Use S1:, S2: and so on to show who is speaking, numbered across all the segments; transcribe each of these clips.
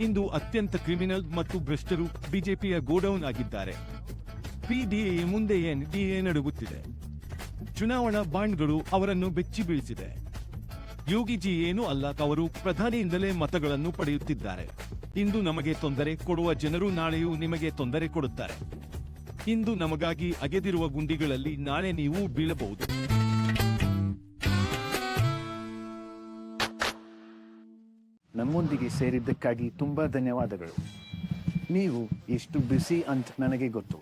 S1: ಇಂದು ಅತ್ಯಂತ ಕ್ರಿಮಿನಲ್ ಮತ್ತು ಭ್ರಷ್ಟರು ಬಿಜೆಪಿಯ ಗೋಡೌನ್ ಆಗಿದ್ದಾರೆ. ಪಿಡಿಎ ಮುಂದೆ ಎನ್ಡಿಎ ನಡುಗುತ್ತಿದೆ. ಚುನಾವಣಾ ಬಾಂಡ್ಗಳು ಅವರನ್ನು ಬೆಚ್ಚಿ ಬೀಳಿಸಿದೆ. ಯೋಗಿಜಿ ಏನೂ ಅಲ್ಲ, ಅವರು ಪ್ರಧಾನಿಯಿಂದಲೇ ಮತಗಳನ್ನು ಪಡೆಯುತ್ತಿದ್ದಾರೆ. ಇಂದು ನಮಗೆ ತೊಂದರೆ ಕೊಡುವ ಜನರು ನಾಳೆಯೂ ನಿಮಗೆ ತೊಂದರೆ ಕೊಡುತ್ತಾರೆ. ಇಂದು ನಮಗಾಗಿ ಅಗೆದಿರುವ ಗುಂಡಿಗಳಲ್ಲಿ ನಾಳೆ ನೀವು ಬೀಳಬಹುದು.
S2: ನಮ್ಮೊಂದಿಗೆ ಸೇರಿದ್ದಕ್ಕಾಗಿ ತುಂಬ ಧನ್ಯವಾದಗಳು. ನೀವು ಎಷ್ಟು ಬಿಸಿ ಅಂತ ನನಗೆ ಗೊತ್ತು.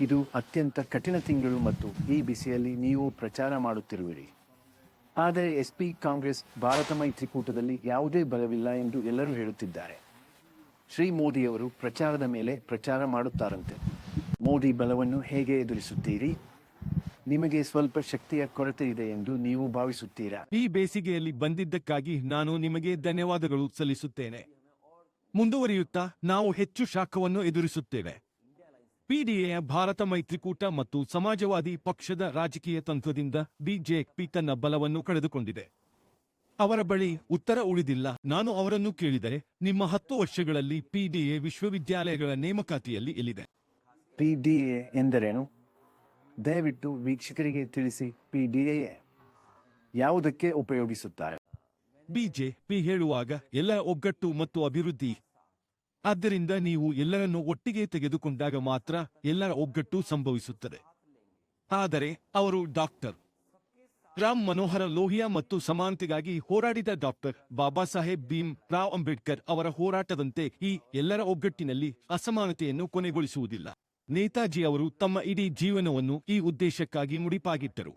S2: ಇದು ಅತ್ಯಂತ ಕಠಿಣ ತಿಂಗಳು ಮತ್ತು ಈ ಬಿಸಿಯಲ್ಲಿ ನೀವು ಪ್ರಚಾರ ಮಾಡುತ್ತಿರುವಿರಿ. ಆದರೆ ಎಸ್ ಪಿ ಕಾಂಗ್ರೆಸ್ ಭಾರತ ಮೈತ್ರಿಕೂಟದಲ್ಲಿ ಯಾವುದೇ ಬಲವಿಲ್ಲ ಎಂದು ಎಲ್ಲರೂ ಹೇಳುತ್ತಿದ್ದಾರೆ. ಶ್ರೀ ಮೋದಿಯವರು ಪ್ರಚಾರದ ಮೇಲೆ ಪ್ರಚಾರ ಮಾಡುತ್ತಾರಂತೆ. ಮೋದಿ ಬಲವನ್ನು ಹೇಗೆ ಎದುರಿಸುತ್ತೀರಿ? ನಿಮಗೆ ಸ್ವಲ್ಪ ಶಕ್ತಿಯ ಕೊರತೆ ಇದೆ ಎಂದು ನೀವು ಭಾವಿಸುತ್ತೀರಾ?
S1: ಈ ಬೇಸಿಗೆಯಲ್ಲಿ ಬಂದಿದ್ದಕ್ಕಾಗಿ ನಾನು ನಿಮಗೆ ಧನ್ಯವಾದಗಳು ಸಲ್ಲಿಸುತ್ತೇನೆ. ಮುಂದುವರಿಯುತ್ತಾ ನಾವು ಹೆಚ್ಚು ಶಾಖವನ್ನು ಎದುರಿಸುತ್ತೇವೆ. ಪಿಡಿಎ ಭಾರತ ಮೈತ್ರಿಕೂಟ ಮತ್ತು ಸಮಾಜವಾದಿ ಪಕ್ಷದ ರಾಜಕೀಯ ತಂತ್ರದಿಂದ ಬಿಜೆಪಿ ತನ್ನ ಬಲವನ್ನು ಕಳೆದುಕೊಂಡಿದೆ. ಅವರ ಬಳಿ ಉತ್ತರ ಉಳಿದಿಲ್ಲ. ನಾನು ಅವರನ್ನು ಕೇಳಿದರೆ ನಿಮ್ಮ ಹತ್ತು ವರ್ಷಗಳಲ್ಲಿ ಪಿಡಿಎ ವಿಶ್ವವಿದ್ಯಾಲಯಗಳ ನೇಮಕಾತಿಯಲ್ಲಿ ಎಲ್ಲಿದೆ?
S2: ಪಿಡಿಎ ಎಂದರೇನು? ದಯವಿಟ್ಟು ವೀಕ್ಷಕರಿಗೆ ತಿಳಿಸಿ ಪಿ ಯಾವುದಕ್ಕೆ ಉಪಯೋಗಿಸುತ್ತಾರೆ?
S1: ಬಿಜೆಪಿ ಹೇಳುವಾಗ ಎಲ್ಲ ಒಗ್ಗಟ್ಟು ಮತ್ತು ಅಭಿವೃದ್ಧಿ. ಆದ್ದರಿಂದ ನೀವು ಎಲ್ಲರನ್ನು ಒಟ್ಟಿಗೆ ತೆಗೆದುಕೊಂಡಾಗ ಮಾತ್ರ ಎಲ್ಲರ ಒಗ್ಗಟ್ಟು ಸಂಭವಿಸುತ್ತದೆ. ಆದರೆ ಅವರು ಡಾಕ್ಟರ್ ರಾಮ್ ಮನೋಹರ ಲೋಹಿಯಾ ಮತ್ತು ಸಮಾನತೆಗಾಗಿ ಹೋರಾಡಿದ ಡಾಕ್ಟರ್ ಬಾಬಾ ಸಾಹೇಬ್ ಭೀಮ್ ರಾವ್ ಅಂಬೇಡ್ಕರ್ ಅವರ ಹೋರಾಟದಂತೆ ಈ ಎಲ್ಲರ ಒಗ್ಗಟ್ಟಿನಲ್ಲಿ ಅಸಮಾನತೆಯನ್ನು ಕೊನೆಗೊಳಿಸುವುದಿಲ್ಲ. ನೇತಾಜಿ ಅವರು ತಮ್ಮ ಇಡೀ ಜೀವನವನ್ನು ಈ ಉದ್ದೇಶಕ್ಕಾಗಿ ಮುಡಿಪಾಗಿಟ್ಟರು.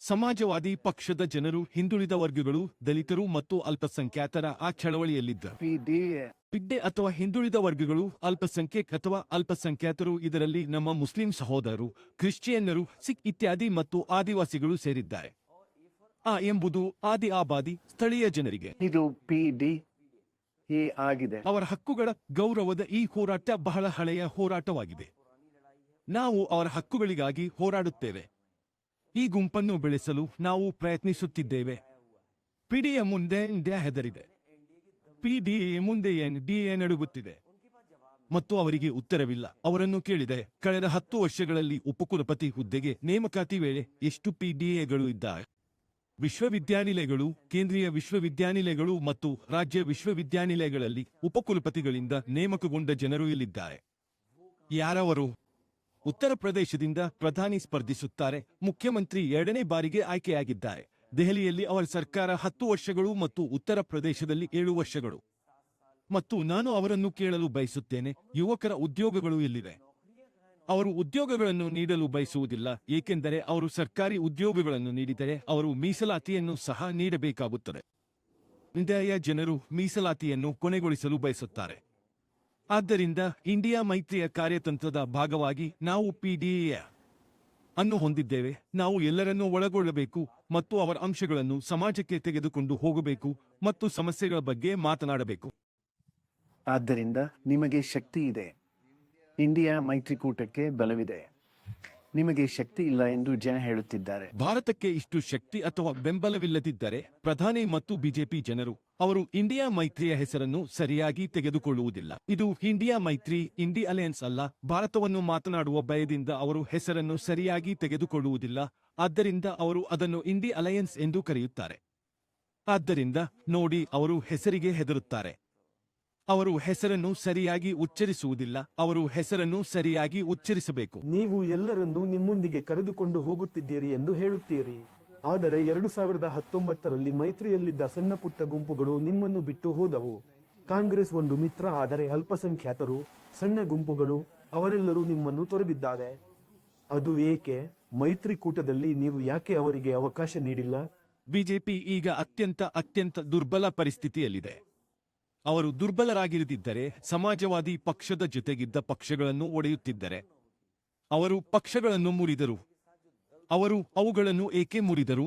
S1: ಸಮಾಜವಾದಿ ಪಕ್ಷದ ಜನರು ಹಿಂದುಳಿದ ವರ್ಗಗಳು ದಲಿತರು ಮತ್ತು ಅಲ್ಪಸಂಖ್ಯಾತರ ಆ
S2: ಚಳವಳಿಯಲ್ಲಿದ್ದ
S1: ಪಿಡ್ಡೆ ಅಥವಾ ಹಿಂದುಳಿದ ವರ್ಗಗಳು ಅಲ್ಪಸಂಖ್ಯಕ್ ಅಥವಾ ಅಲ್ಪಸಂಖ್ಯಾತರು ಇದರಲ್ಲಿ ನಮ್ಮ ಮುಸ್ಲಿಂ ಸಹೋದರರು, ಕ್ರಿಶ್ಚಿಯನ್ನರು, ಸಿಖ್ ಇತ್ಯಾದಿ ಮತ್ತು ಆದಿವಾಸಿಗಳು ಸೇರಿದ್ದಾರೆ. ಆ ಎಂಬುದು ಆದಿ ಆಬಾದಿ ಸ್ಥಳೀಯ ಜನರಿಗೆ.
S2: ಇದು ಪಿ ಎ ಆಗಿದೆ.
S1: ಅವರ ಹಕ್ಕುಗಳ ಗೌರವದ ಈ ಹೋರಾಟ ಬಹಳ ಹಳೆಯ ಹೋರಾಟವಾಗಿದೆ. ನಾವು ಅವರ ಹಕ್ಕುಗಳಿಗಾಗಿ ಹೋರಾಡುತ್ತೇವೆ. ಈ ಗುಂಪನ್ನು ಬೆಳೆಸಲು ನಾವು ಪ್ರಯತ್ನಿಸುತ್ತಿದ್ದೇವೆ. ಪಿಡಿಯ ಮುಂದೆ ಇಂಡಿಯಾ ಹೆದರಿದೆ. ಪಿಡಿಎ ಮುಂದೆ ಎನ್ ಡಿಎ ನಡುಗುತ್ತಿದೆ. ಮತ್ತು ಅವರಿಗೆ ಉತ್ತರವಿಲ್ಲ. ಅವರನ್ನು ಕೇಳಿದೆ, ಕಳೆದ ಹತ್ತು ವರ್ಷಗಳಲ್ಲಿ ಉಪಕುಲಪತಿ ಹುದ್ದೆಗೆ ನೇಮಕಾತಿ ವೇಳೆ ಎಷ್ಟು ಪಿಡಿಎಗಳು ಇದ್ದಾರೆ? ವಿಶ್ವವಿದ್ಯಾನಿಲಯಗಳು, ಕೇಂದ್ರೀಯ ವಿಶ್ವವಿದ್ಯಾನಿಲಯಗಳು ಮತ್ತು ರಾಜ್ಯ ವಿಶ್ವವಿದ್ಯಾನಿಲಯಗಳಲ್ಲಿ ಉಪಕುಲಪತಿಗಳಿಂದ ನೇಮಕಗೊಂಡ ಜನರು ಇಲ್ಲಿದ್ದಾರೆ. ಯಾರವರು? ಉತ್ತರ ಪ್ರದೇಶದಿಂದ ಪ್ರಧಾನಿ ಸ್ಪರ್ಧಿಸುತ್ತಾರೆ. ಮುಖ್ಯಮಂತ್ರಿ ಎರಡನೇ ಬಾರಿಗೆ ಆಯ್ಕೆಯಾಗಿದ್ದಾರೆ. ದೆಹಲಿಯಲ್ಲಿ ಅವರ ಸರ್ಕಾರ ಹತ್ತು ವರ್ಷಗಳು ಮತ್ತು ಉತ್ತರ ಪ್ರದೇಶದಲ್ಲಿ ಏಳು ವರ್ಷಗಳು. ಮತ್ತು ನಾನು ಅವರನ್ನು ಕೇಳಲು ಬಯಸುತ್ತೇನೆ. ಯುವಕರ ಉದ್ಯೋಗಗಳು ಎಲ್ಲಿವೆ ಅವರು ಉದ್ಯೋಗಗಳನ್ನು ನೀಡಲು ಬಯಸುವುದಿಲ್ಲ, ಏಕೆಂದರೆ ಅವರು ಸರ್ಕಾರಿ ಉದ್ಯೋಗಗಳನ್ನು ನೀಡಿದರೆ ಅವರು ಮೀಸಲಾತಿಯನ್ನು ಸಹ ನೀಡಬೇಕಾಗುತ್ತದೆ. ಇಂಡಿಯಾಯ ಜನರು ಮೀಸಲಾತಿಯನ್ನು ಕೊನೆಗೊಳಿಸಲು ಬಯಸುತ್ತಾರೆ. ಆದ್ದರಿಂದ ಇಂಡಿಯಾ ಮೈತ್ರಿಯ ಕಾರ್ಯತಂತ್ರದ ಭಾಗವಾಗಿ ನಾವು ಪಿಡಿಎ ಅನ್ನು ಹೊಂದಿದ್ದೇವೆ. ನಾವು ಎಲ್ಲರನ್ನೂ ಒಳಗೊಳ್ಳಬೇಕು ಮತ್ತು ಅವರ ಅಂಶಗಳನ್ನು ಸಮಾಜಕ್ಕೆ ತೆಗೆದುಕೊಂಡು ಹೋಗಬೇಕು ಮತ್ತು ಸಮಸ್ಯೆಗಳ ಬಗ್ಗೆ ಮಾತನಾಡಬೇಕು.
S2: ಆದ್ದರಿಂದ ನಿಮಗೆ ಶಕ್ತಿ ಇದೆ. ಇಂಡಿಯಾ ಮೈತ್ರಿಕೂಟಕ್ಕೆ ಬಲವಿದೆ. ನಿಮಗೆ ಶಕ್ತಿ ಇಲ್ಲ ಎಂದು ಜನ ಹೇಳುತ್ತಿದ್ದಾರೆ.
S1: ಭಾರತಕ್ಕೆ ಇಷ್ಟು ಶಕ್ತಿ ಅಥವಾ ಬೆಂಬಲವಿಲ್ಲದಿದ್ದರೆ ಪ್ರಧಾನಿ ಮತ್ತು ಬಿಜೆಪಿ ಜನರು ಅವರು ಇಂಡಿಯಾ ಮೈತ್ರಿಯ ಹೆಸರನ್ನು ಸರಿಯಾಗಿ ತೆಗೆದುಕೊಳ್ಳುವುದಿಲ್ಲ. ಇದು ಇಂಡಿಯಾ ಮೈತ್ರಿ, ಇಂಡಿ ಅಲಯನ್ಸ್ ಅಲ್ಲ, ಭಾರತವನ್ನು ಮಾತನಾಡುವ ಭಯದಿಂದ ಅವರು ಹೆಸರನ್ನು ಸರಿಯಾಗಿ ತೆಗೆದುಕೊಳ್ಳುವುದಿಲ್ಲ. ಆದ್ದರಿಂದ ಅವರು ಅದನ್ನು ಇಂಡಿ ಅಲಯನ್ಸ್ ಎಂದು ಕರೆಯುತ್ತಾರೆ. ಆದ್ದರಿಂದ ನೋಡಿ ಅವರು ಹೆಸರಿಗೆ ಹೆದರುತ್ತಾರೆ. ಅವರು ಹೆಸರನ್ನು ಸರಿಯಾಗಿ ಉಚ್ಚರಿಸುವುದಿಲ್ಲ. ಅವರು ಹೆಸರನ್ನು ಸರಿಯಾಗಿ ಉಚ್ಚರಿಸಬೇಕು.
S3: ನೀವು ಎಲ್ಲರನ್ನು ನಿಮ್ಮೊಂದಿಗೆ ಕರೆದುಕೊಂಡು ಹೋಗುತ್ತಿದ್ದೀರಿ ಎಂದು ಹೇಳುತ್ತೀರಿ. ಆದರೆ ಎರಡು ಸಾವಿರದ ಹತ್ತೊಂಬತ್ತರಲ್ಲಿ ಮೈತ್ರಿಯಲ್ಲಿದ್ದ ಸಣ್ಣ ಪುಟ್ಟ ಗುಂಪುಗಳು ನಿಮ್ಮನ್ನು ಬಿಟ್ಟು ಹೋದವು. ಕಾಂಗ್ರೆಸ್ ಒಂದು ಮಿತ್ರ ಆದರೆ ಅಲ್ಪಸಂಖ್ಯಾತರು ಸಣ್ಣ ಗುಂಪುಗಳು ಅವರೆಲ್ಲರೂ ನಿಮ್ಮನ್ನು ತೊರೆದಿದ್ದಾರೆ. ಅದು ಏಕೆ? ಮೈತ್ರಿಕೂಟದಲ್ಲಿ ನೀವು ಯಾಕೆ ಅವರಿಗೆ ಅವಕಾಶ ನೀಡಿಲ್ಲ?
S1: ಬಿಜೆಪಿ ಈಗ ಅತ್ಯಂತ ಅತ್ಯಂತ ದುರ್ಬಲ ಪರಿಸ್ಥಿತಿಯಲ್ಲಿದೆ. ಅವರು ದುರ್ಬಲರಾಗಿರದಿದ್ದರೆ ಸಮಾಜವಾದಿ ಪಕ್ಷದ ಜೊತೆಗಿದ್ದ ಪಕ್ಷಗಳನ್ನು ಒಡೆಯುತ್ತಿದ್ದರೆ. ಅವರು ಪಕ್ಷಗಳನ್ನು ಮುರಿದರು. ಅವರು ಅವುಗಳನ್ನು ಏಕೆ ಮುರಿದರು?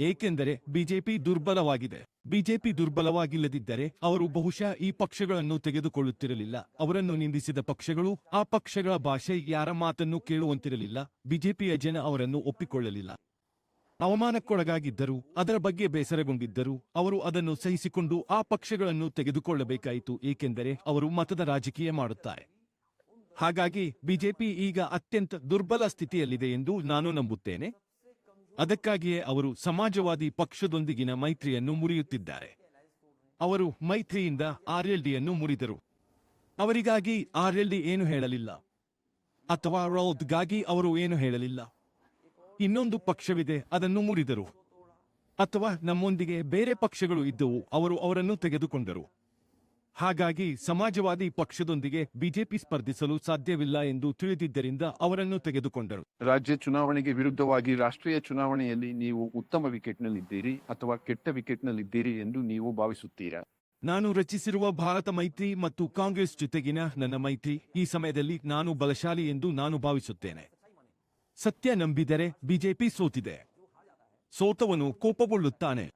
S1: ಏಕೆಂದರೆ ಬಿಜೆಪಿ ದುರ್ಬಲವಾಗಿದೆ. ಬಿಜೆಪಿ ದುರ್ಬಲವಾಗಿಲ್ಲದಿದ್ದರೆ ಅವರು ಬಹುಶಃ ಈ ಪಕ್ಷಗಳನ್ನು ತೆಗೆದುಕೊಳ್ಳುತ್ತಿರಲಿಲ್ಲ. ಅವರನ್ನು ನಿಂದಿಸಿದ ಪಕ್ಷಗಳು ಆ ಪಕ್ಷಗಳ ಭಾಷೆ ಯಾರ ಮಾತನ್ನು ಕೇಳುವಂತಿರಲಿಲ್ಲ. ಬಿಜೆಪಿಯ ಜನ ಅವರನ್ನು ಒಪ್ಪಿಕೊಳ್ಳಲಿಲ್ಲ. ಅವಮಾನಕ್ಕೊಳಗಾಗಿದ್ದರು, ಅದರ ಬಗ್ಗೆ ಬೇಸರಗೊಂಡಿದ್ದರು, ಅವರು ಅದನ್ನು ಸಹಿಸಿಕೊಂಡು ಆ ಪಕ್ಷಗಳನ್ನು ತೆಗೆದುಕೊಳ್ಳಬೇಕಾಯಿತು, ಏಕೆಂದರೆ ಅವರು ಮತದ ರಾಜಕೀಯ ಮಾಡುತ್ತಾರೆ. ಹಾಗಾಗಿ ಬಿಜೆಪಿ ಈಗ ಅತ್ಯಂತ ದುರ್ಬಲ ಸ್ಥಿತಿಯಲ್ಲಿದೆ ಎಂದು ನಾನು ನಂಬುತ್ತೇನೆ. ಅದಕ್ಕಾಗಿಯೇ ಅವರು ಸಮಾಜವಾದಿ ಪಕ್ಷದೊಂದಿಗಿನ ಮೈತ್ರಿಯನ್ನು ಮುರಿಯುತ್ತಿದ್ದಾರೆ. ಅವರು ಮೈತ್ರಿಯಿಂದ ಆರ್ಎಲ್ಡಿಯನ್ನು ಮುರಿದರು. ಅವರಿಗಾಗಿ ಆರ್ಎಲ್ಡಿ ಏನು ಹೇಳಲಿಲ್ಲ. ಅಥವಾ ರೌದ್ಗಾಗಿ ಅವರು ಏನು ಹೇಳಲಿಲ್ಲ. ಇನ್ನೊಂದು ಪಕ್ಷವಿದೆ ಅದನ್ನು ಮುರಿದರು. ಅಥವಾ ನಮ್ಮೊಂದಿಗೆ ಬೇರೆ ಪಕ್ಷಗಳು ಇದ್ದವು ಅವರು ಅವರನ್ನು ತೆಗೆದುಕೊಂಡರು. ಹಾಗಾಗಿ ಸಮಾಜವಾದಿ ಪಕ್ಷದೊಂದಿಗೆ ಬಿಜೆಪಿ ಸ್ಪರ್ಧಿಸಲು ಸಾಧ್ಯವಿಲ್ಲ ಎಂದು ತಿಳಿದಿದ್ದರಿಂದ ಅವರನ್ನು ತೆಗೆದುಕೊಂಡರು.
S4: ರಾಜ್ಯ ಚುನಾವಣೆಗೆ ವಿರುದ್ಧವಾಗಿ ರಾಷ್ಟ್ರೀಯ ಚುನಾವಣೆಯಲ್ಲಿ ನೀವು ಉತ್ತಮ ವಿಕೆಟ್ನಲ್ಲಿದ್ದೀರಿ ಅಥವಾ ಕೆಟ್ಟ ವಿಕೆಟ್ನಲ್ಲಿದ್ದೀರಿ ಎಂದು ನೀವು ಭಾವಿಸುತ್ತೀರಾ?
S1: ನಾನು ರಚಿಸಿರುವ ಭಾರತ ಮೈತ್ರಿ ಮತ್ತು ಕಾಂಗ್ರೆಸ್ ಜೊತೆಗಿನ ನನ್ನ ಮೈತ್ರಿ ಈ ಸಮಯದಲ್ಲಿ ನಾನು ಬಲಶಾಲಿ ಎಂದು ನಾನು ಭಾವಿಸುತ್ತೇನೆ. ಸತ್ಯ ನಂಬಿದರೆ ಬಿಜೆಪಿ ಸೋತಿದೆ. ಸೋತವನು ಕೋಪಗೊಳ್ಳುತ್ತಾನೆ.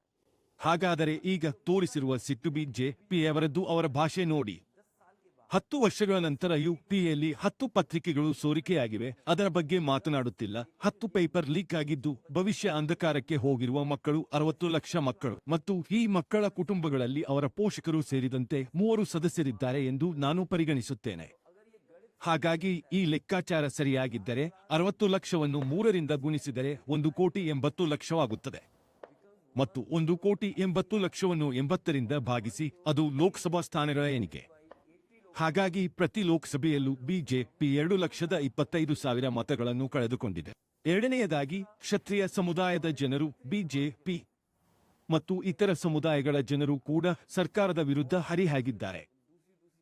S1: ಹಾಗಾದರೆ ಈಗ ತೋರಿಸಿರುವ ಸಿಟ್ಟು ಬಿಜೆಪಿ ಅವರದ್ದು ಅವರ ಭಾಷೆ ನೋಡಿ. ಹತ್ತು ವರ್ಷಗಳ ನಂತರ ಯುಪಿಯಲ್ಲಿ ಹತ್ತು ಪತ್ರಿಕೆಗಳು ಸೋರಿಕೆಯಾಗಿವೆ. ಅದರ ಬಗ್ಗೆ ಮಾತನಾಡುತ್ತಿಲ್ಲ. ಹತ್ತು ಪೇಪರ್ ಲೀಕ್ ಆಗಿದ್ದು ಭವಿಷ್ಯ ಅಂಧಕಾರಕ್ಕೆ ಹೋಗಿರುವ ಮಕ್ಕಳು ಅರವತ್ತು ಲಕ್ಷ ಮಕ್ಕಳು. ಮತ್ತು ಈ ಮಕ್ಕಳ ಕುಟುಂಬಗಳಲ್ಲಿ ಅವರ ಪೋಷಕರು ಸೇರಿದಂತೆ ಮೂವರು ಸದಸ್ಯರಿದ್ದಾರೆ ಎಂದು ನಾನು ಪರಿಗಣಿಸುತ್ತೇನೆ. ಹಾಗಾಗಿ ಈ ಲೆಕ್ಕಾಚಾರ ಸರಿಯಾಗಿದ್ದರೆ ಅರವತ್ತು ಲಕ್ಷವನ್ನು ಮೂರರಿಂದ ಗುಣಿಸಿದರೆ ಒಂದು ಕೋಟಿ ಎಂಬತ್ತು ಲಕ್ಷವಾಗುತ್ತದೆ. ಮತ್ತು ಒಂದು ಕೋಟಿ ಎಂಬತ್ತು ಲಕ್ಷವನ್ನು ಎಂಬತ್ತರಿಂದ ಭಾಗಿಸಿ ಅದು ಲೋಕಸಭಾ ಸ್ಥಾನಗಳ ಎಣಿಕೆ ಹಾಗಾಗಿ ಪ್ರತಿ ಲೋಕಸಭೆಯಲ್ಲೂ ಬಿಜೆಪಿ ಎರಡು ಲಕ್ಷದ ಇಪ್ಪತ್ತೈದು ಸಾವಿರ ಮತಗಳನ್ನು ಕಳೆದುಕೊಂಡಿದೆ. ಎರಡನೆಯದಾಗಿ ಕ್ಷತ್ರಿಯ ಸಮುದಾಯದ ಜನರು ಬಿಜೆಪಿ ಮತ್ತು ಇತರ ಸಮುದಾಯಗಳ ಜನರು ಕೂಡ ಸರ್ಕಾರದ ವಿರುದ್ಧ ಹರಿಹಾಗಿದ್ದಾರೆ.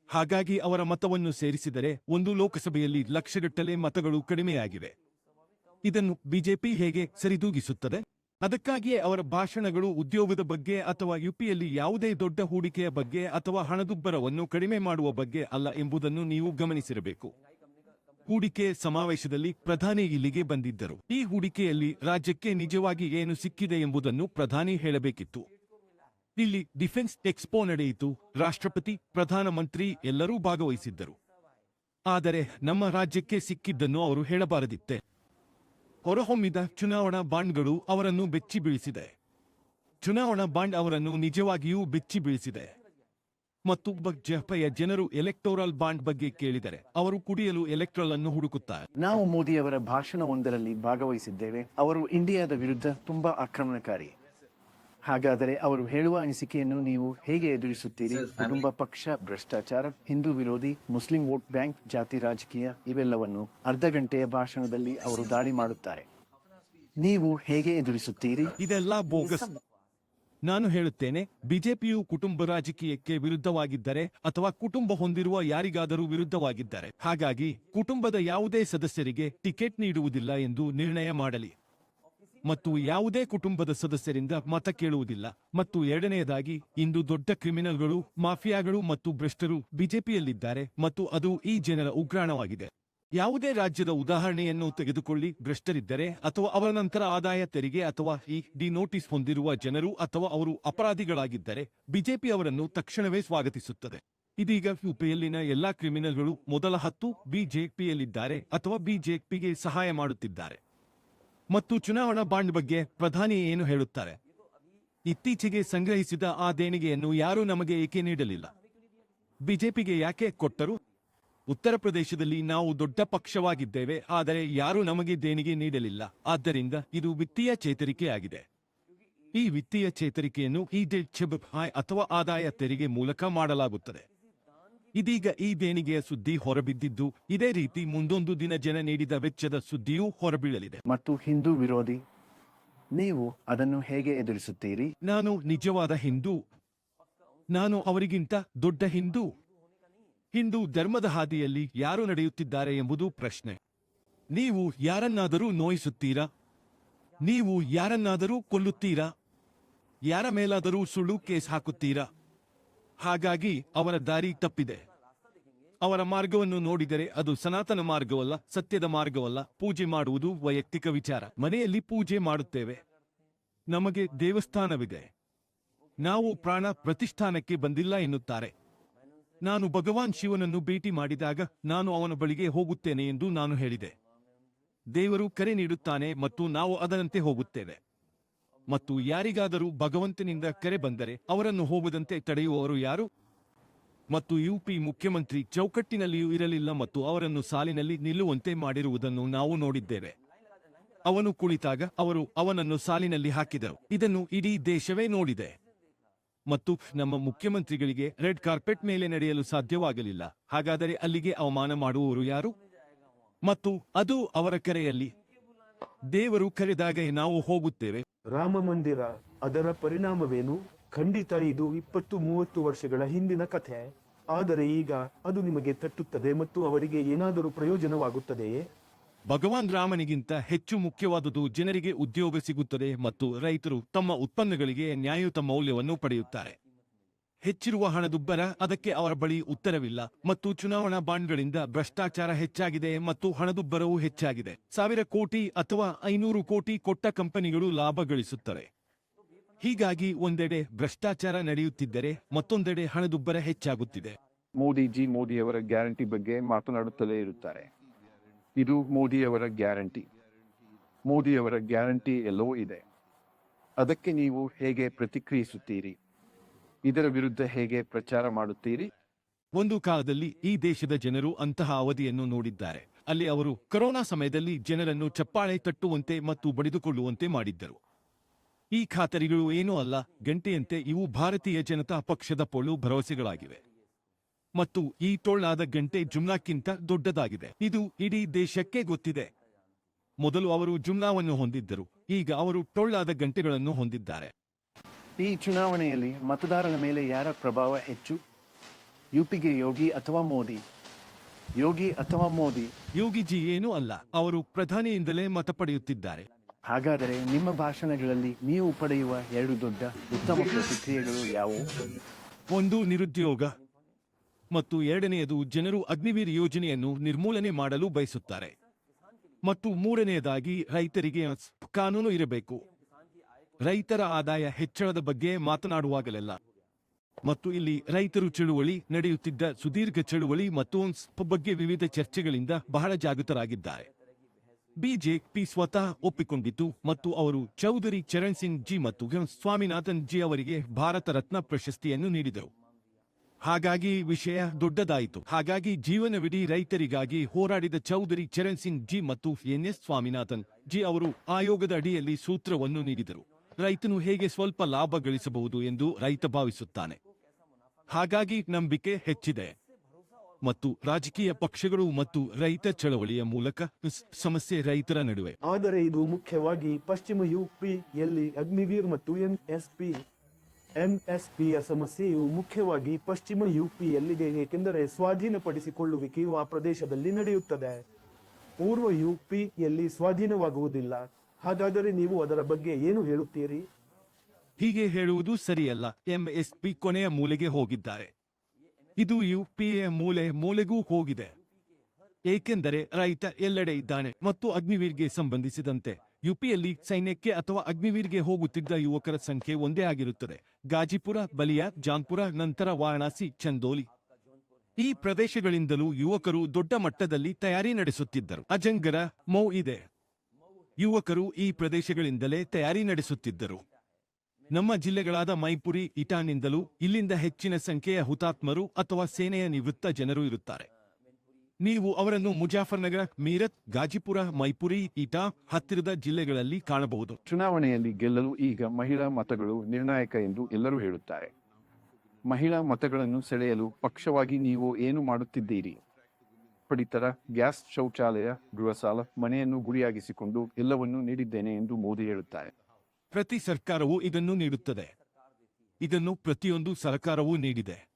S1: ಹಾಗಾಗಿ ಅವರ ಮತವನ್ನು ಸೇರಿಸಿದರೆ ಒಂದು ಲೋಕಸಭೆಯಲ್ಲಿ ಲಕ್ಷಗಟ್ಟಲೆ ಮತಗಳು ಕಡಿಮೆಯಾಗಿವೆ. ಇದನ್ನು ಬಿಜೆಪಿ ಹೇಗೆ ಸರಿದೂಗಿಸುತ್ತದೆ? ಅದಕ್ಕಾಗಿಯೇ ಅವರ ಭಾಷಣಗಳು ಉದ್ಯೋಗದ ಬಗ್ಗೆ ಅಥವಾ ಯುಪಿಯಲ್ಲಿ ಯಾವುದೇ ದೊಡ್ಡ ಹೂಡಿಕೆಯ ಬಗ್ಗೆ ಅಥವಾ ಹಣದುಬ್ಬರವನ್ನು ಕಡಿಮೆ ಮಾಡುವ ಬಗ್ಗೆ ಅಲ್ಲ ಎಂಬುದನ್ನು ನೀವು ಗಮನಿಸಿರಬೇಕು. ಹೂಡಿಕೆ ಸಮಾವೇಶದಲ್ಲಿ ಪ್ರಧಾನಿ ಇಲ್ಲಿಗೆ ಬಂದಿದ್ದರು. ಈ ಹೂಡಿಕೆಯಲ್ಲಿ ರಾಜ್ಯಕ್ಕೆ ನಿಜವಾಗಿ ಏನು ಸಿಕ್ಕಿದೆ ಎಂಬುದನ್ನು ಪ್ರಧಾನಿ ಹೇಳಬೇಕಿತ್ತು. ಇಲ್ಲಿ ಡಿಫೆನ್ಸ್ ಎಕ್ಸ್ಪೋ ನಡೆಯಿತು. ರಾಷ್ಟ್ರಪತಿ ಪ್ರಧಾನಮಂತ್ರಿ ಎಲ್ಲರೂ ಭಾಗವಹಿಸಿದ್ದರು. ಆದರೆ ನಮ್ಮ ರಾಜ್ಯಕ್ಕೆ ಸಿಕ್ಕಿದ್ದನ್ನು ಅವರು ಹೇಳಬಾರದಿತ್ತೆ. ಹೊರಹೊಮ್ಮಿದ ಚುನಾವಣಾ ಬಾಂಡ್ಗಳು ಅವರನ್ನು ಬೆಚ್ಚಿ ಬೀಳಿಸಿದೆ. ಚುನಾವಣಾ ಬಾಂಡ್ ಅವರನ್ನು ನಿಜವಾಗಿಯೂ ಬೆಚ್ಚಿ ಬೀಳಿಸಿದೆ. ಮತ್ತು ಜಪಯ ಜನರು ಎಲೆಕ್ಟೋರಲ್ ಬಾಂಡ್ ಬಗ್ಗೆ ಕೇಳಿದರೆ ಅವರು ಕುಡಿಯಲು ಎಲೆಕ್ಟ್ರಲ್ ಅನ್ನು ಹುಡುಕುತ್ತಾರೆ.
S2: ನಾವು ಮೋದಿಯವರ ಭಾಷಣವೊಂದರಲ್ಲಿ ಭಾಗವಹಿಸಿದ್ದೇವೆ. ಅವರು ಇಂಡಿಯಾದ ವಿರುದ್ಧ ತುಂಬಾ ಆಕ್ರಮಣಕಾರಿ. ಹಾಗಾದರೆ ಅವರು ಹೇಳುವ ಅನಿಸಿಕೆಯನ್ನು ನೀವು ಹೇಗೆ ಎದುರಿಸುತ್ತೀರಿ? ಕುಟುಂಬ ಪಕ್ಷ ಭ್ರಷ್ಟಾಚಾರ ಹಿಂದೂ ವಿರೋಧಿ ಮುಸ್ಲಿಂ ವೋಟ್ ಬ್ಯಾಂಕ್ ಜಾತಿ ರಾಜಕೀಯ ಇವೆಲ್ಲವನ್ನು ಅರ್ಧ ಗಂಟೆಯ ಭಾಷಣದಲ್ಲಿ ಅವರು ದಾಳಿ ಮಾಡುತ್ತಾರೆ. ನೀವು ಹೇಗೆ ಎದುರಿಸುತ್ತೀರಿ?
S1: ಇದೆಲ್ಲ ಬೋಗಸ್. ನಾನು ಹೇಳುತ್ತೇನೆ ಬಿಜೆಪಿಯು ಕುಟುಂಬ ರಾಜಕೀಯಕ್ಕೆ ವಿರುದ್ಧವಾಗಿದ್ದರೆ ಅಥವಾ ಕುಟುಂಬ ಹೊಂದಿರುವ ಯಾರಿಗಾದರೂ ವಿರುದ್ಧವಾಗಿದ್ದರೆ ಹಾಗಾಗಿ ಕುಟುಂಬದ ಯಾವುದೇ ಸದಸ್ಯರಿಗೆ ಟಿಕೆಟ್ ನೀಡುವುದಿಲ್ಲ ಎಂದು ನಿರ್ಣಯ ಮಾಡಲಿ. ಮತ್ತು ಯಾವುದೇ ಕುಟುಂಬದ ಸದಸ್ಯರಿಂದ ಮತ ಕೇಳುವುದಿಲ್ಲ. ಮತ್ತು ಎರಡನೆಯದಾಗಿ, ಇಂದು ದೊಡ್ಡ ಕ್ರಿಮಿನಲ್ಗಳು, ಮಾಫಿಯಾಗಳು ಮತ್ತು ಭ್ರಷ್ಟರು ಬಿಜೆಪಿಯಲ್ಲಿದ್ದಾರೆ ಮತ್ತು ಅದು ಈ ಜನರ ಉಗ್ರಾಣವಾಗಿದೆ. ಯಾವುದೇ ರಾಜ್ಯದ ಉದಾಹರಣೆಯನ್ನು ತೆಗೆದುಕೊಳ್ಳಿ. ಭ್ರಷ್ಟರಿದ್ದರೆ ಅಥವಾ ಅವರ ನಂತರ ಆದಾಯ ತೆರಿಗೆ ಅಥವಾ ಈ ಡಿ ನೋಟಿಸ್ ಹೊಂದಿರುವ ಜನರು ಅಥವಾ ಅವರು ಅಪರಾಧಿಗಳಾಗಿದ್ದರೆ ಬಿಜೆಪಿ ಅವರನ್ನು ತಕ್ಷಣವೇ ಸ್ವಾಗತಿಸುತ್ತದೆ. ಇದೀಗ ಯುಪಿಯಲ್ಲಿನ ಎಲ್ಲಾ ಕ್ರಿಮಿನಲ್ಗಳು ಮೊದಲ ಹತ್ತು ಬಿಜೆಪಿಯಲ್ಲಿದ್ದಾರೆ ಅಥವಾ ಬಿಜೆಪಿಗೆ ಸಹಾಯ ಮಾಡುತ್ತಿದ್ದಾರೆ. ಮತ್ತು ಚುನಾವಣಾ ಬಾಂಡ್ ಬಗ್ಗೆ ಪ್ರಧಾನಿ ಏನು ಹೇಳುತ್ತಾರೆ? ಇತ್ತೀಚೆಗೆ ಸಂಗ್ರಹಿಸಿದ ಆ ದೇಣಿಗೆಯನ್ನು ಯಾರೂ ನಮಗೆ ಏಕೆ ನೀಡಲಿಲ್ಲ? ಬಿಜೆಪಿಗೆ ಯಾಕೆ ಕೊಟ್ಟರು? ಉತ್ತರ ಪ್ರದೇಶದಲ್ಲಿ ನಾವು ದೊಡ್ಡ ಪಕ್ಷವಾಗಿದ್ದೇವೆ, ಆದರೆ ಯಾರೂ ನಮಗೆ ದೇಣಿಗೆ ನೀಡಲಿಲ್ಲ. ಆದ್ದರಿಂದ ಇದು ವಿತ್ತೀಯ ಚೇತರಿಕೆಯಾಗಿದೆ ಈ ವಿತ್ತೀಯ ಚೇತರಿಕೆಯನ್ನು ಈ ಅಥವಾ ಆದಾಯ ತೆರಿಗೆ ಮೂಲಕ ಮಾಡಲಾಗುತ್ತದೆ. ಇದೀಗ ಈ ದೇಣಿಗೆಯ ಸುದ್ದಿ ಹೊರಬಿದ್ದಿದ್ದು ಇದೇ ರೀತಿ ಮುಂದೊಂದು ದಿನ ಜನ ನೀಡಿದ ವೆಚ್ಚದ ಸುದ್ದಿಯೂ ಹೊರಬೀಳಲಿದೆ.
S2: ಮತ್ತು ಹಿಂದೂ ವಿರೋಧಿ ನೀವು ಅದನ್ನು ಹೇಗೆ ಎದುರಿಸುತ್ತೀರಿ?
S1: ನಾನು ನಿಜವಾದ ಹಿಂದೂ. ನಾನು ಅವರಿಗಿಂತ ದೊಡ್ಡ ಹಿಂದೂ. ಹಿಂದೂ ಧರ್ಮದ ಹಾದಿಯಲ್ಲಿ ಯಾರು ನಡೆಯುತ್ತಿದ್ದಾರೆ ಎಂಬುದು ಪ್ರಶ್ನೆ. ನೀವು ಯಾರನ್ನಾದರೂ ನೋಯಿಸುತ್ತೀರಾ? ನೀವು ಯಾರನ್ನಾದರೂ ಕೊಲ್ಲುತ್ತೀರಾ? ಯಾರ ಮೇಲಾದರೂ ಸುಳ್ಳು ಕೇಸ್ ಹಾಕುತ್ತೀರಾ? ಹಾಗಾಗಿ ಅವರ ದಾರಿ ತಪ್ಪಿದೆ. ಅವರ ಮಾರ್ಗವನ್ನು ನೋಡಿದರೆ ಅದು ಸನಾತನ ಮಾರ್ಗವಲ್ಲ, ಸತ್ಯದ ಮಾರ್ಗವಲ್ಲ. ಪೂಜೆ ಮಾಡುವುದು ವೈಯಕ್ತಿಕ ವಿಚಾರ. ಮನೆಯಲ್ಲಿ ಪೂಜೆ ಮಾಡುತ್ತೇವೆ. ನಮಗೆ ದೇವಸ್ಥಾನವಿದೆ. ನಾವು ಪ್ರಾಣ ಪ್ರತಿಷ್ಠಾನಕ್ಕೆ ಬಂದಿಲ್ಲ ಎನ್ನುತ್ತಾರೆ. ನಾನು ಭಗವಾನ್ ಶಿವನನ್ನು ಭೇಟಿ ಮಾಡಿದಾಗ ನಾನು ಅವನ ಬಳಿಗೆ ಹೋಗುತ್ತೇನೆ ಎಂದು ನಾನು ಹೇಳಿದೆ. ದೇವರು ಕರೆ ನೀಡುತ್ತಾನೆ ಮತ್ತು ನಾವು ಅದರಂತೆ ಹೋಗುತ್ತೇವೆ. ಮತ್ತು ಯಾರಿಗಾದರೂ ಭಗವಂತನಿಂದ ಕರೆ ಬಂದರೆ ಅವರನ್ನು ಹೋಗದಂತೆ ತಡೆಯುವವರು ಯಾರು? ಮತ್ತು ಯುಪಿ ಮುಖ್ಯಮಂತ್ರಿ ಚೌಕಟ್ಟಿನಲ್ಲಿಯೂ ಇರಲಿಲ್ಲ ಮತ್ತು ಅವರನ್ನು ಸಾಲಿನಲ್ಲಿ ನಿಲ್ಲುವಂತೆ ಮಾಡಿರುವುದನ್ನು ನಾವು ನೋಡಿದ್ದೇವೆ. ಅವನು ಕುಳಿತಾಗ ಅವರು ಅವನನ್ನು ಸಾಲಿನಲ್ಲಿ ಹಾಕಿದರು. ಇದನ್ನು ಇಡೀ ದೇಶವೇ ನೋಡಿದೆ. ಮತ್ತು ನಮ್ಮ ಮುಖ್ಯಮಂತ್ರಿಗಳಿಗೆ ರೆಡ್ ಕಾರ್ಪೆಟ್ ಮೇಲೆ ನಡೆಯಲು ಸಾಧ್ಯವಾಗಲಿಲ್ಲ. ಹಾಗಾದರೆ ಅಲ್ಲಿಗೆ ಅವಮಾನ ಮಾಡುವವರು ಯಾರು? ಮತ್ತು ಅದು ಅವರ ಕರೆಯಲ್ಲಿ. ದೇವರು ಕರೆದಾಗ ನಾವು ಹೋಗುತ್ತೇವೆ.
S3: ರಾಮ ಮಂದಿರ, ಅದರ ಪರಿಣಾಮವೇನು? ಖಂಡಿತ ಇದು ಇಪ್ಪತ್ತು ಮೂವತ್ತು ವರ್ಷಗಳ ಹಿಂದಿನ ಕಥೆ. ಆದರೆ ಈಗ ಅದು ನಿಮಗೆ ತಟ್ಟುತ್ತದೆ ಮತ್ತು ಅವರಿಗೆ ಏನಾದರೂ ಪ್ರಯೋಜನವಾಗುತ್ತದೆಯೇ
S1: ಭಗವಾನ್ ರಾಮನಿಗಿಂತ ಹೆಚ್ಚು ಮುಖ್ಯವಾದುದು ಜನರಿಗೆ ಉದ್ಯೋಗ ಸಿಗುತ್ತದೆ ಮತ್ತು ರೈತರು ತಮ್ಮ ಉತ್ಪನ್ನಗಳಿಗೆ ನ್ಯಾಯಯುತ ಮೌಲ್ಯವನ್ನು ಪಡೆಯುತ್ತಾರೆ. ಹೆಚ್ಚಿರುವ ಹಣದುಬ್ಬರ ಅದಕ್ಕೆ ಅವರ ಬಳಿ ಉತ್ತರವಿಲ್ಲ ಮತ್ತು ಚುನಾವಣಾ ಬಾಂಡ್ಗಳಿಂದ ಭ್ರಷ್ಟಾಚಾರ ಹೆಚ್ಚಾಗಿದೆ ಮತ್ತು ಹಣದುಬ್ಬರವೂ ಹೆಚ್ಚಾಗಿದೆ. ಸಾವಿರ ಕೋಟಿ ಅಥವಾ ಐನೂರು ಕೋಟಿ ಕೊಟ್ಟ ಕಂಪನಿಗಳು ಲಾಭ ಗಳಿಸುತ್ತವೆ. ಹೀಗಾಗಿ ಒಂದೆಡೆ ಭ್ರಷ್ಟಾಚಾರ ನಡೆಯುತ್ತಿದ್ದರೆ ಮತ್ತೊಂದೆಡೆ ಹಣದುಬ್ಬರ ಹೆಚ್ಚಾಗುತ್ತಿದೆ.
S4: ಮೋದಿಜಿ ಮೋದಿಯವರ ಗ್ಯಾರಂಟಿ ಬಗ್ಗೆ ಮಾತನಾಡುತ್ತಲೇ ಇರುತ್ತಾರೆ. ಇದು ಮೋದಿಯವರ ಗ್ಯಾರಂಟಿ. ಮೋದಿಯವರ ಗ್ಯಾರಂಟಿ ಎಲ್ಲವೂ ಇದೆ. ಅದಕ್ಕೆ ನೀವು ಹೇಗೆ ಪ್ರತಿಕ್ರಿಯಿಸುತ್ತೀರಿ? ಇದರ ವಿರುದ್ಧ ಹೇಗೆ ಪ್ರಚಾರ ಮಾಡುತ್ತೀರಿ?
S1: ಒಂದು ಕಾಲದಲ್ಲಿ ಈ ದೇಶದ ಜನರು ಅಂತಹ ಅವಧಿಯನ್ನು ನೋಡಿದ್ದಾರೆ. ಅಲ್ಲಿ ಅವರು ಕೊರೋನಾ ಸಮಯದಲ್ಲಿ ಜನರನ್ನು ಚಪ್ಪಾಳೆ ತಟ್ಟುವಂತೆ ಮತ್ತು ಬಡಿದುಕೊಳ್ಳುವಂತೆ ಮಾಡಿದ್ದರು. ಈ ಖಾತರಿಗಳು ಏನೂ ಅಲ್ಲ, ಗಂಟೆಯಂತೆ ಇವು ಭಾರತೀಯ ಜನತಾ ಪಕ್ಷದ ಪೊಳ್ಳು ಭರವಸೆಗಳಾಗಿವೆ. ಮತ್ತು ಈ ಟೊಳ್ಳಾದ ಗಂಟೆ ಜುಮ್ಲಾಕ್ಕಿಂತ ದೊಡ್ಡದಾಗಿದೆ. ಇದು ಇಡೀ ದೇಶಕ್ಕೆ ಗೊತ್ತಿದೆ. ಮೊದಲು ಅವರು ಜುಮ್ಲಾವನ್ನು ಹೊಂದಿದ್ದರು, ಈಗ ಅವರು ಟೊಳ್ಳಾದ ಗಂಟೆಗಳನ್ನು ಹೊಂದಿದ್ದಾರೆ.
S2: ಈ ಚುನಾವಣೆಯಲ್ಲಿ ಮತದಾರರ ಮೇಲೆ ಯಾರ ಪ್ರಭಾವ ಹೆಚ್ಚು? ಯುಪಿಗೆ ಯೋಗಿ ಅಥವಾ ಮೋದಿ? ಯೋಗಿ ಅಥವಾ ಮೋದಿ?
S1: ಯೋಗಿಜಿ ಏನೂ ಅಲ್ಲ ಅವರು ಪ್ರಧಾನಿಯಿಂದಲೇ ಮತ ಪಡೆಯುತ್ತಿದ್ದಾರೆ.
S2: ಹಾಗಾದರೆ ನಿಮ್ಮ ಭಾಷಣಗಳಲ್ಲಿ ನೀವು ಪಡೆಯುವ ಎರಡು ದೊಡ್ಡ ಉತ್ತಮ ಪ್ರತಿಕ್ರಿಯೆಗಳು ಯಾವುವು?
S1: ಒಂದು ನಿರುದ್ಯೋಗ ಮತ್ತು ಎರಡನೆಯದು ಜನರು ಅಗ್ನಿವೀರ್ ಯೋಜನೆಯನ್ನು ನಿರ್ಮೂಲನೆ ಮಾಡಲು ಬಯಸುತ್ತಾರೆ. ಮತ್ತು ಮೂರನೆಯದಾಗಿ ರೈತರಿಗೆ ಕಾನೂನು ಇರಬೇಕು. ರೈತರ ಆದಾಯ ಹೆಚ್ಚಳದ ಬಗ್ಗೆ ಮಾತನಾಡುವಾಗಲೆಲ್ಲ. ಮತ್ತು ಇಲ್ಲಿ ರೈತರು ಚಳುವಳಿ ನಡೆಯುತ್ತಿದ್ದ ಸುದೀರ್ಘ ಚಳುವಳಿ ಮತ್ತು ಬಗ್ಗೆ ವಿವಿಧ ಚರ್ಚೆಗಳಿಂದ ಬಹಳ ಜಾಗೃತರಾಗಿದ್ದಾರೆ. ಬಿಜೆಪಿ ಸ್ವತಃ ಒಪ್ಪಿಕೊಂಡಿತು ಮತ್ತು ಅವರು ಚೌಧರಿ ಚರಣ್ ಸಿಂಗ್ ಜಿ ಮತ್ತು ಸ್ವಾಮಿನಾಥನ್ ಜಿ ಅವರಿಗೆ ಭಾರತ ರತ್ನ ಪ್ರಶಸ್ತಿಯನ್ನು ನೀಡಿದರು. ಹಾಗಾಗಿ ವಿಷಯ ದೊಡ್ಡದಾಯಿತು. ಹಾಗಾಗಿ ಜೀವನವಿಡೀ ರೈತರಿಗಾಗಿ ಹೋರಾಡಿದ ಚೌಧರಿ ಚರಣ್ ಸಿಂಗ್ ಜಿ ಮತ್ತು ಎನ್ ಎಸ್ ಸ್ವಾಮಿನಾಥನ್ ಜಿ ಅವರು ಆಯೋಗದ ಅಡಿಯಲ್ಲಿ ಸೂತ್ರವನ್ನು ನೀಡಿದರು. ರೈತನು ಹೇಗೆ ಸ್ವಲ್ಪ ಲಾಭ ಗಳಿಸಬಹುದು ಎಂದು ರೈತ ಭಾವಿಸುತ್ತಾನೆ. ಹಾಗಾಗಿ ನಂಬಿಕೆ ಹೆಚ್ಚಿದೆ. ಮತ್ತು ರಾಜಕೀಯ ಪಕ್ಷಗಳು ಮತ್ತು ರೈತ ಚಳವಳಿಯ ಮೂಲಕ ಸಮಸ್ಯೆ ರೈತರ ನಡುವೆ.
S3: ಆದರೆ ಇದು ಮುಖ್ಯವಾಗಿ ಪಶ್ಚಿಮ ಯುಪಿಯಲ್ಲಿ ಅಗ್ನಿವೀರ್ ಮತ್ತು ಎಂಎಸ್ಪಿ ಎಂಎಸ್ಪಿಯ ಸಮಸ್ಯೆಯು ಮುಖ್ಯವಾಗಿ ಪಶ್ಚಿಮ ಯುಪಿಯಲ್ಲಿದೆ, ಏಕೆಂದರೆ ಸ್ವಾಧೀನಪಡಿಸಿಕೊಳ್ಳುವಿಕೆಯು ಆ ಪ್ರದೇಶದಲ್ಲಿ ನಡೆಯುತ್ತದೆ. ಪೂರ್ವ ಯುಪಿಯಲ್ಲಿ ಸ್ವಾಧೀನವಾಗುವುದಿಲ್ಲ. ಹಾಗಾದರೆ ನೀವು ಅದರ ಬಗ್ಗೆ ಏನು ಹೇಳುತ್ತೀರಿ?
S1: ಹೀಗೆ ಹೇಳುವುದು ಸರಿಯಲ್ಲ. ಎಂಎಸ್ಪಿ ಕೊನೆಯ ಮೂಲೆಗೆ ಹೋಗಿದ್ದಾರೆ. ಇದು ಯುಪಿಎ ಮೂಲೆ ಮೂಲೆಗೂ ಹೋಗಿದೆ. ಏಕೆಂದರೆ ರೈತ ಎಲ್ಲೆಡೆ ಇದ್ದಾನೆ ಮತ್ತು ಅಗ್ನಿವೀರ್ಗೆ ಸಂಬಂಧಿಸಿದಂತೆ ಯುಪಿಯಲ್ಲಿ ಸೈನ್ಯಕ್ಕೆ ಅಥವಾ ಅಗ್ನಿವೀರ್ಗೆ ಹೋಗುತ್ತಿದ್ದ ಯುವಕರ ಸಂಖ್ಯೆ ಒಂದೇ ಆಗಿರುತ್ತದೆ. ಗಾಜಿಪುರ, ಬಲಿಯಾ, ಜಾನ್ಪುರ, ನಂತರ ವಾರಣಾಸಿ, ಚಂದೋಲಿ. ಈ ಪ್ರದೇಶಗಳಿಂದಲೂ ಯುವಕರು ದೊಡ್ಡ ಮಟ್ಟದಲ್ಲಿ ತಯಾರಿ ನಡೆಸುತ್ತಿದ್ದರು. ಅಜಂಗರ ಮೌ ಇದೆ. ಯುವಕರು ಈ ಪ್ರದೇಶಗಳಿಂದಲೇ ತಯಾರಿ ನಡೆಸುತ್ತಿದ್ದರು. ನಮ್ಮ ಜಿಲ್ಲೆಗಳಾದ ಮೈಪುರಿ, ಇಟಾನ್ನಿಂದಲೂ ಇಲ್ಲಿಂದ ಹೆಚ್ಚಿನ ಸಂಖ್ಯೆಯ ಹುತಾತ್ಮರು ಅಥವಾ ಸೇನೆಯ ನಿವೃತ್ತ ಜನರು ಇರುತ್ತಾರೆ. ನೀವು ಅವರನ್ನು ಮುಜಾಫರ್ನಗರ, ಮೀರತ್ ಗಾಜಿಪುರ ಮೈಪುರಿ, ಇಟಾ ಹತ್ತಿರದ ಜಿಲ್ಲೆಗಳಲ್ಲಿ ಕಾಣಬಹುದು.
S4: ಚುನಾವಣೆಯಲ್ಲಿ ಗೆಲ್ಲಲು ಈಗ ಮಹಿಳಾ ಮತಗಳು ನಿರ್ಣಾಯಕ ಎಂದು ಎಲ್ಲರೂ ಹೇಳುತ್ತಾರೆ. ಮಹಿಳಾ ಮತಗಳನ್ನು ಸೆಳೆಯಲು ಪಕ್ಷವಾಗಿ ನೀವು ಏನು ಮಾಡುತ್ತಿದ್ದೀರಿ? ಪಡಿತರ ಗ್ಯಾಸ್ ಶೌಚಾಲಯ, ಗೃಹ ಸಾಲ, ಮನೆಯನ್ನು ಗುರಿಯಾಗಿಸಿಕೊಂಡು ಎಲ್ಲವನ್ನೂ ನೀಡಿದ್ದೇನೆ ಎಂದು ಮೋದಿ ಹೇಳುತ್ತಾರೆ.
S1: ಪ್ರತಿ ಸರ್ಕಾರವು ಇದನ್ನು ನೀಡುತ್ತದೆ. ಇದನ್ನು ಪ್ರತಿಯೊಂದು ಸರ್ಕಾರವೂ ನೀಡಿದೆ.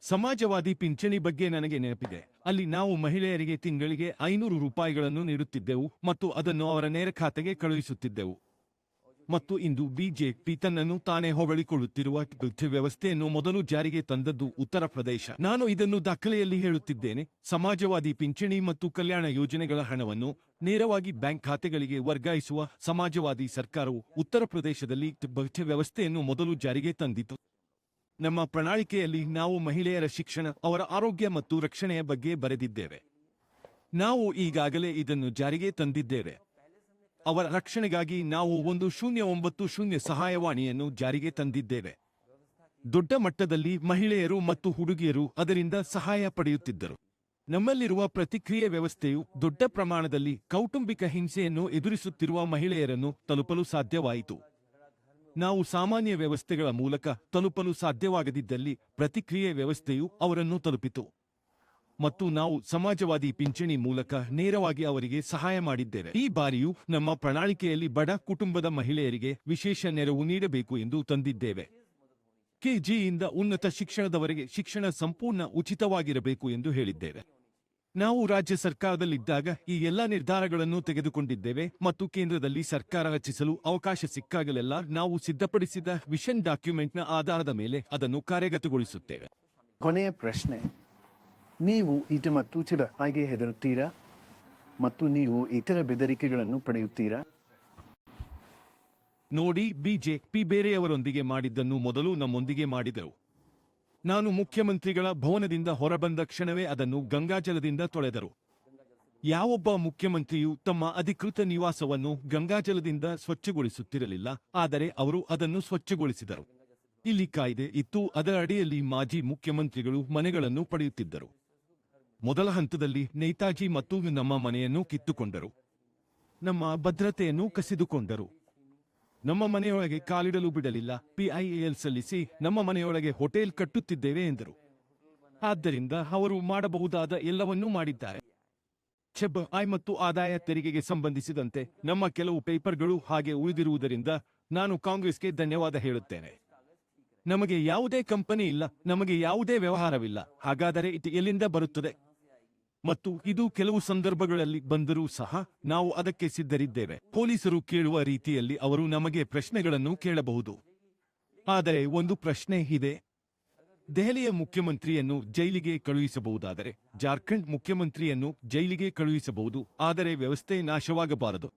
S1: ಸಮಾಜವಾದಿ ಪಿಂಚಣಿ ಬಗ್ಗೆ ನನಗೆ ನೆನಪಿದೆ. ಅಲ್ಲಿ ನಾವು ಮಹಿಳೆಯರಿಗೆ ತಿಂಗಳಿಗೆ ಐನೂರು ರೂಪಾಯಿಗಳನ್ನು ನೀಡುತ್ತಿದ್ದೆವು ಮತ್ತು ಅದನ್ನು ಅವರ ನೇರ ಖಾತೆಗೆ ಕಳುಹಿಸುತ್ತಿದ್ದೆವು. ಮತ್ತು ಇಂದು ಬಿಜೆಪಿ ತನ್ನನ್ನು ತಾನೇ ಹೊಗಳಿಕೊಳ್ಳುತ್ತಿರುವ ವ್ಯವಸ್ಥೆಯನ್ನು ಮೊದಲು ಜಾರಿಗೆ ತಂದದ್ದು ಉತ್ತರ ಪ್ರದೇಶ. ನಾನು ಇದನ್ನು ದಾಖಲೆಯಲ್ಲಿ ಹೇಳುತ್ತಿದ್ದೇನೆ. ಸಮಾಜವಾದಿ ಪಿಂಚಣಿ ಮತ್ತು ಕಲ್ಯಾಣ ಯೋಜನೆಗಳ ಹಣವನ್ನು ನೇರವಾಗಿ ಬ್ಯಾಂಕ್ ಖಾತೆಗಳಿಗೆ ವರ್ಗಾಯಿಸುವ ಸಮಾಜವಾದಿ ಸರ್ಕಾರವು ಉತ್ತರ ಪ್ರದೇಶದಲ್ಲಿ ಬುದ್ಧಿ ವ್ಯವಸ್ಥೆಯನ್ನು ಮೊದಲು ಜಾರಿಗೆ ತಂದಿತು. ನಮ್ಮ ಪ್ರಣಾಳಿಕೆಯಲ್ಲಿ ನಾವು ಮಹಿಳೆಯರ ಶಿಕ್ಷಣ, ಅವರ ಆರೋಗ್ಯ ಮತ್ತು ರಕ್ಷಣೆಯ ಬಗ್ಗೆ ಬರೆದಿದ್ದೇವೆ. ನಾವು ಈಗಾಗಲೇ ಇದನ್ನು ಜಾರಿಗೆ ತಂದಿದ್ದೇವೆ. ಅವರ ರಕ್ಷಣೆಗಾಗಿ ನಾವು ಒಂದು ಶೂನ್ಯ ಒಂಬತ್ತು ಶೂನ್ಯ ಸಹಾಯವಾಣಿಯನ್ನು ಜಾರಿಗೆ ತಂದಿದ್ದೇವೆ. ದೊಡ್ಡ ಮಟ್ಟದಲ್ಲಿ ಮಹಿಳೆಯರು ಮತ್ತು ಹುಡುಗಿಯರು ಅದರಿಂದ ಸಹಾಯ ಪಡೆಯುತ್ತಿದ್ದರು. ನಮ್ಮಲ್ಲಿರುವ ಪ್ರತಿಕ್ರಿಯೆ ವ್ಯವಸ್ಥೆಯು ದೊಡ್ಡ ಪ್ರಮಾಣದಲ್ಲಿ ಕೌಟುಂಬಿಕ ಹಿಂಸೆಯನ್ನು ಎದುರಿಸುತ್ತಿರುವ ಮಹಿಳೆಯರನ್ನು ತಲುಪಲು ಸಾಧ್ಯವಾಯಿತು. ನಾವು ಸಾಮಾನ್ಯ ವ್ಯವಸ್ಥೆಗಳ ಮೂಲಕ ತಲುಪಲು ಸಾಧ್ಯವಾಗದಿದ್ದಲ್ಲಿ ಪ್ರತಿಕ್ರಿಯೆ ವ್ಯವಸ್ಥೆಯು ಅವರನ್ನು ತಲುಪಿತು. ಮತ್ತು ನಾವು ಸಮಾಜವಾದಿ ಪಿಂಚಣಿ ಮೂಲಕ ನೇರವಾಗಿ ಅವರಿಗೆ ಸಹಾಯ ಮಾಡಿದ್ದೇವೆ. ಈ ಬಾರಿಯೂ ನಮ್ಮ ಪ್ರಣಾಳಿಕೆಯಲ್ಲಿ ಬಡ ಕುಟುಂಬದ ಮಹಿಳೆಯರಿಗೆ ವಿಶೇಷ ನೆರವು ನೀಡಬೇಕು ಎಂದು ತಂದಿದ್ದೇವೆ. ಕೆಜಿಯಿಂದ ಉನ್ನತ ಶಿಕ್ಷಣದವರೆಗೆ ಶಿಕ್ಷಣ ಸಂಪೂರ್ಣ ಉಚಿತವಾಗಿರಬೇಕು ಎಂದು ಹೇಳಿದ್ದೇವೆ. ನಾವು ರಾಜ್ಯ ಸರ್ಕಾರದಲ್ಲಿದ್ದಾಗ ಈ ಎಲ್ಲ ನಿರ್ಧಾರಗಳನ್ನು ತೆಗೆದುಕೊಂಡಿದ್ದೇವೆ ಮತ್ತು ಕೇಂದ್ರದಲ್ಲಿ ಸರ್ಕಾರ ರಚಿಸಲು ಅವಕಾಶ ಸಿಕ್ಕಾಗಲೆಲ್ಲ ನಾವು ಸಿದ್ಧಪಡಿಸಿದ ವಿಷನ್ ಡಾಕ್ಯುಮೆಂಟ್ನ ಆಧಾರದ ಮೇಲೆ ಅದನ್ನು ಕಾರ್ಯಗತಗೊಳಿಸುತ್ತೇವೆ.
S2: ಕೊನೆಯ ಪ್ರಶ್ನೆ. ನೀವು ಈಟ ಮತ್ತು ಚಿಡ ಹಾಗೆ ಹೆದರುತ್ತೀರಾ? ಮತ್ತು ನೀವು ಇತರ ಬೆದರಿಕೆಗಳನ್ನು ಪಡೆಯುತ್ತೀರಾ?
S1: ನೋಡಿ ಬಿಜೆಪಿ ಬೇರೆಯವರೊಂದಿಗೆ ಮಾಡಿದ್ದನ್ನು ಮೊದಲು ನಮ್ಮೊಂದಿಗೆ ಮಾಡಿದರು. ನಾನು ಮುಖ್ಯಮಂತ್ರಿಗಳ ಭವನದಿಂದ ಹೊರಬಂದ ಕ್ಷಣವೇ ಅದನ್ನು ಗಂಗಾಜಲದಿಂದ ತೊಳೆದರು. ಯಾವೊಬ್ಬ ಮುಖ್ಯಮಂತ್ರಿಯು ತಮ್ಮ ಅಧಿಕೃತ ನಿವಾಸವನ್ನು ಗಂಗಾಜಲದಿಂದ ಸ್ವಚ್ಛಗೊಳಿಸುತ್ತಿರಲಿಲ್ಲ, ಆದರೆ ಅವರು ಅದನ್ನು ಸ್ವಚ್ಛಗೊಳಿಸಿದರು. ಇಲ್ಲಿ ಕಾಯ್ದೆ ಇತ್ತು, ಅದರ ಅಡಿಯಲ್ಲಿ ಮಾಜಿ ಮುಖ್ಯಮಂತ್ರಿಗಳು ಮನೆಗಳನ್ನು ಪಡೆಯುತ್ತಿದ್ದರು. ಮೊದಲ ಹಂತದಲ್ಲಿ ನೇತಾಜಿ ಮತ್ತು ನಮ್ಮ ಮನೆಯನ್ನು ಕಿತ್ತುಕೊಂಡರು. ನಮ್ಮ ಭದ್ರತೆಯನ್ನು ಕಸಿದುಕೊಂಡರು. ನಮ್ಮ ಮನೆಯೊಳಗೆ ಕಾಲಿಡಲು ಬಿಡಲಿಲ್ಲ. ಪಿಐಎಲ್ ಸಲ್ಲಿಸಿ ನಮ್ಮ ಮನೆಯೊಳಗೆ ಹೋಟೆಲ್ ಕಟ್ಟುತ್ತಿದ್ದೇವೆ ಎಂದರು. ಆದ್ದರಿಂದ ಅವರು ಮಾಡಬಹುದಾದ ಎಲ್ಲವನ್ನೂ ಮಾಡಿದ್ದಾರೆ. ಚೆಬ್ ಐ ಮತ್ತು ಆದಾಯ ತೆರಿಗೆಗೆ ಸಂಬಂಧಿಸಿದಂತೆ ನಮ್ಮ ಕೆಲವು ಪೇಪರ್ಗಳು ಹಾಗೆ ಉಳಿದಿರುವುದರಿಂದ ನಾನು ಕಾಂಗ್ರೆಸ್ಗೆ ಧನ್ಯವಾದ ಹೇಳುತ್ತೇನೆ. ನಮಗೆ ಯಾವುದೇ ಕಂಪನಿ ಇಲ್ಲ. ನಮಗೆ ಯಾವುದೇ ವ್ಯವಹಾರವಿಲ್ಲ. ಹಾಗಾದರೆ ಇದು ಎಲ್ಲಿಂದ ಬರುತ್ತದೆ? ಮತ್ತು ಇದು ಕೆಲವು ಸಂದರ್ಭಗಳಲ್ಲಿ ಬಂದರೂ ಸಹ ನಾವು ಅದಕ್ಕೆ ಸಿದ್ಧರಿದ್ದೇವೆ. ಪೊಲೀಸರು ಕೇಳುವ ರೀತಿಯಲ್ಲಿ ಅವರು ನಮಗೆ ಪ್ರಶ್ನೆಗಳನ್ನು ಕೇಳಬಹುದು. ಆದರೆ ಒಂದು ಪ್ರಶ್ನೆ ಇದೆ. ದೆಹಲಿಯ ಮುಖ್ಯಮಂತ್ರಿಯನ್ನು ಜೈಲಿಗೆ ಕಳುಹಿಸಬಹುದಾದರೆ, ಜಾರ್ಖಂಡ್ ಮುಖ್ಯಮಂತ್ರಿಯನ್ನು ಜೈಲಿಗೆ ಕಳುಹಿಸಬಹುದು, ಆದರೆ ವ್ಯವಸ್ಥೆ ನಾಶವಾಗಬಾರದು.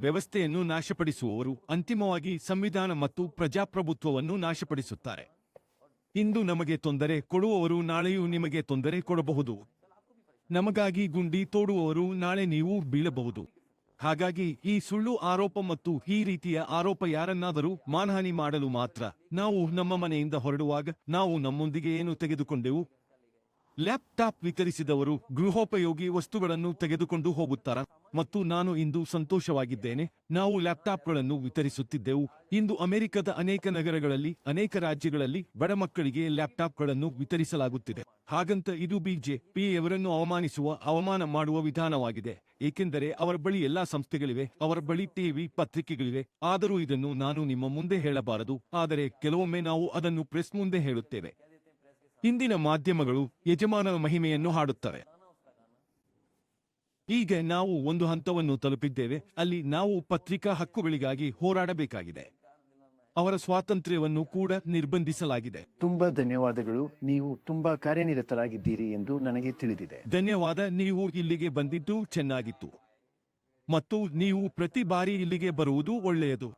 S1: ವ್ಯವಸ್ಥೆಯನ್ನು ನಾಶಪಡಿಸುವವರು ಅಂತಿಮವಾಗಿ ಸಂವಿಧಾನ ಮತ್ತು ಪ್ರಜಾಪ್ರಭುತ್ವವನ್ನು ನಾಶಪಡಿಸುತ್ತಾರೆ. ಇಂದು ನಮಗೆ ತೊಂದರೆ ಕೊಡುವವರು ನಾಳೆಯೂ ನಿಮಗೆ ತೊಂದರೆ ಕೊಡಬಹುದು. ನಮಗಾಗಿ ಗುಂಡಿ ತೋಡುವವರು ನಾಳೆ ನೀವು ಬೀಳಬಹುದು. ಹಾಗಾಗಿ ಈ ಸುಳ್ಳು ಆರೋಪ ಮತ್ತು ಈ ರೀತಿಯ ಆರೋಪ ಯಾರನ್ನಾದರೂ ಮಾನಹಾನಿ ಮಾಡಲು ಮಾತ್ರ ನಾವು ನಮ್ಮ ಮನೆಯಿಂದ ಹೊರಡುವಾಗ ನಾವು ನಮ್ಮೊಂದಿಗೆ ಏನು ತೆಗೆದುಕೊಂಡೆವು? ಲ್ಯಾಪ್ಟಾಪ್ ವಿತರಿಸಿದವರು ಗೃಹೋಪಯೋಗಿ ವಸ್ತುಗಳನ್ನು ತೆಗೆದುಕೊಂಡು ಹೋಗುತ್ತಾರ ಮತ್ತು ನಾನು ಇಂದು ಸಂತೋಷವಾಗಿದ್ದೇನೆ. ನಾವು ಲ್ಯಾಪ್ಟಾಪ್ಗಳನ್ನು ವಿತರಿಸುತ್ತಿದ್ದೆವು. ಇಂದು ಅಮೆರಿಕದ ಅನೇಕ ನಗರಗಳಲ್ಲಿ, ಅನೇಕ ರಾಜ್ಯಗಳಲ್ಲಿ ಬಡ ಮಕ್ಕಳಿಗೆ ಲ್ಯಾಪ್ಟಾಪ್ಗಳನ್ನು ವಿತರಿಸಲಾಗುತ್ತಿದೆ. ಹಾಗಂತ ಇದು ಬಿಜೆಪಿಯವರನ್ನು ಅವಮಾನಿಸುವ, ಅವಮಾನ ಮಾಡುವ ವಿಧಾನವಾಗಿದೆ. ಏಕೆಂದರೆ ಅವರ ಬಳಿ ಎಲ್ಲಾ ಸಂಸ್ಥೆಗಳಿವೆ, ಅವರ ಬಳಿ ಟಿವಿ ಪತ್ರಿಕೆಗಳಿವೆ. ಆದರೂ ಇದನ್ನು ನಾನು ನಿಮ್ಮ ಮುಂದೆ ಹೇಳಬಾರದು. ಆದರೆ ಕೆಲವೊಮ್ಮೆ ನಾವು ಅದನ್ನು ಪ್ರೆಸ್ ಮುಂದೆ ಹೇಳುತ್ತೇವೆ. ಇಂದಿನ ಮಾಧ್ಯಮಗಳು ಯಜಮಾನನ ಮಹಿಮೆಯನ್ನು ಹಾಡುತ್ತವೆ. ಈಗ ನಾವು ಒಂದು ಹಂತವನ್ನು ತಲುಪಿದ್ದೇವೆ. ಅಲ್ಲಿ ನಾವು ಪತ್ರಿಕಾ ಹಕ್ಕುಗಳಿಗಾಗಿ ಹೋರಾಡಬೇಕಾಗಿದೆ. ಅವರ ಸ್ವಾತಂತ್ರ್ಯವನ್ನು ಕೂಡ ನಿರ್ಬಂಧಿಸಲಾಗಿದೆ.
S2: ತುಂಬಾ ಧನ್ಯವಾದಗಳು. ನೀವು ತುಂಬಾ ಕಾರ್ಯನಿರತರಾಗಿದ್ದೀರಿ ಎಂದು ನನಗೆ ತಿಳಿದಿದೆ.
S1: ಧನ್ಯವಾದ. ನೀವು ಇಲ್ಲಿಗೆ ಬಂದಿದ್ದು ಚೆನ್ನಾಗಿತ್ತು. ಮತ್ತು ನೀವು ಪ್ರತಿ ಬಾರಿ ಇಲ್ಲಿಗೆ ಬರುವುದು ಒಳ್ಳೆಯದು.